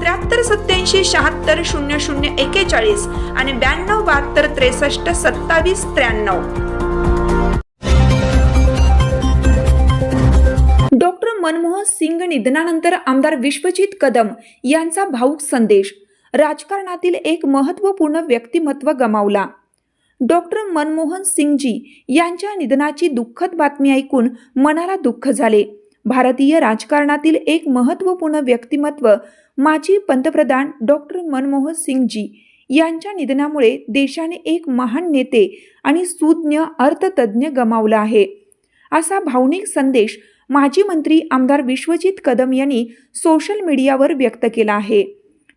त्र्याहत्तर सत्याऐंशी शहात्तर शून्य शून्य एकेचाळीस आणि ब्याण्णव बहात्तर त्रेसष्ट सत्तावीस त्र्याण्णव. डॉक्टर मनमोहन सिंग निधनानंतर आमदार विश्वजित कदम यांचा भाऊक संदेश. राजकारणातील एक महत्त्वपूर्ण व्यक्तिमत्व गमावला. डॉक्टर मनमोहन सिंगजी यांच्या निधनाची दुःखद बातमी ऐकून मनाला दुःख झाले. भारतीय राजकारणातील एक महत्त्वपूर्ण व्यक्तिमत्व माजी पंतप्रधान डॉक्टर मनमोहन सिंगजी यांच्या निधनामुळे देशाने एक महान नेते आणि सुज्ञ अर्थतज्ज्ञ गमावला आहे. असा भावनिक संदेश माजी मंत्री आमदार विश्वजित कदम यांनी सोशल मीडियावर व्यक्त केला आहे.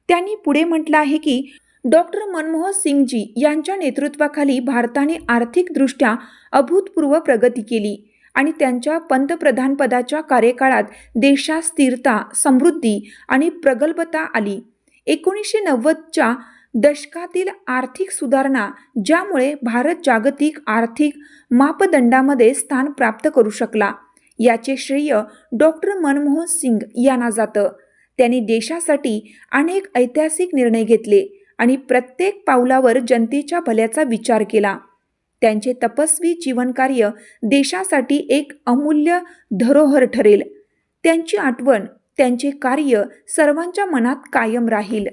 त्यांनी पुढे म्हटलं आहे की डॉक्टर मनमोहन सिंगजी यांच्या नेतृत्वाखाली भारताने आर्थिकदृष्ट्या अभूतपूर्व प्रगती केली. आणि त्यांच्या पंतप्रधानपदाच्या कार्यकाळात देशात स्थिरता समृद्धी आणि प्रगल्भता आली. एकोणीसशे नव्वदच्या दशकातील आर्थिक सुधारणा ज्यामुळे भारत जागतिक आर्थिक मापदंडामध्ये स्थान प्राप्त करू शकला याचे श्रेय डॉक्टर मनमोहन सिंग यांना जातं. त्यांनी देशासाठी अनेक ऐतिहासिक निर्णय घेतले आणि प्रत्येक पावलावर जनतेच्या भल्याचा विचार केला. त्यांचे तपस्वी जीवनकार्य देशासाठी एक अमूल्य धरोहर ठरेल. त्यांची आठवण त्यांचे कार्य सर्वांच्या मनात कायम राहील.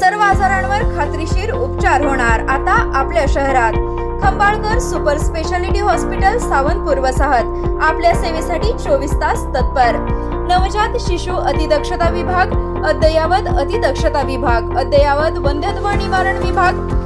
सर्व आजारांवर खात्रीशीर उपचार होणार. आता आपल्या शहरात. Khambalkar super speciality hospital Sawantpur वसाहत. आपल्या सेवेसाठी चोवीस तास तत्पर. नवजात शिशु अतिदक्षता विभाग अद्ययावत अतिदक्षता विभाग अद्ययावत वंध्यत्व निवारण विभाग